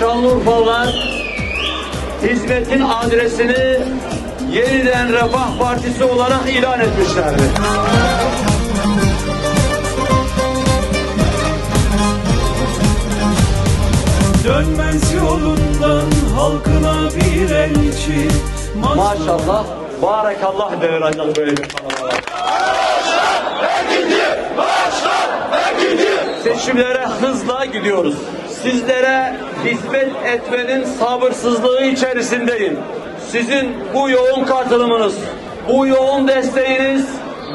Şanlıurfalılar hizmetin adresini yeniden Refah Partisi olarak ilan etmişlerdi. Dönmez yolundan halkına bir elçi Maşallah, barakallah denir ancak böyle bir Seçimlere hızla gidiyoruz. Sizlere hizmet etmenin sabırsızlığı içerisindeyim. Sizin bu yoğun katılımınız, bu yoğun desteğiniz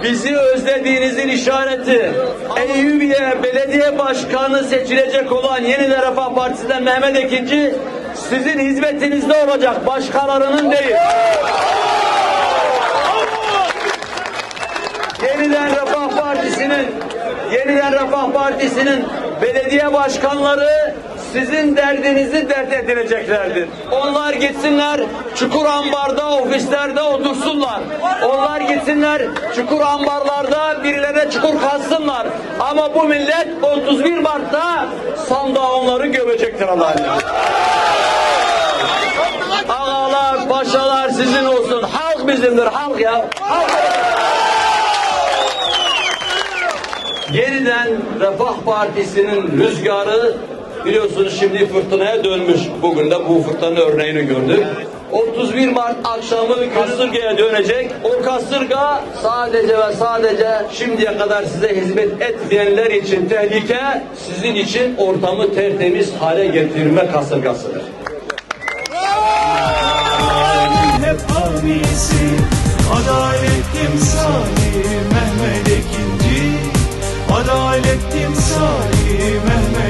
bizi özlediğinizin işareti. Eyyubiye Belediye Başkanı seçilecek olan Yeniden Refah Partisi'nden Mehmet Ekinci sizin hizmetinizde olacak, başkalarının değil. Yeniden Refah Partisi'nin Yeniden Refah Partisi'nin belediye başkanları sizin derdinizi dert edileceklerdir. Onlar gitsinler çukur ambarda ofislerde otursunlar. Onlar gitsinler çukur ambarlarda birilerine çukur kazsınlar. Ama bu millet 31 Mart'ta sandığa onları gömecektir Allah'ın. Ağalar, paşalar sizin olsun. Halk bizimdir, halk ya. Halk. Yeniden Refah Partisi'nin rüzgarı biliyorsunuz şimdi fırtınaya dönmüş. Bugün de bu fırtına örneğini gördük. 31 Mart akşamı kasırgaya dönecek. O kasırga sadece ve sadece şimdiye kadar size hizmet etmeyenler için tehlike, sizin için ortamı tertemiz hale getirme kasırgasıdır. Adalet timsali Mehmet Ekinci Adalet timsali Mehmet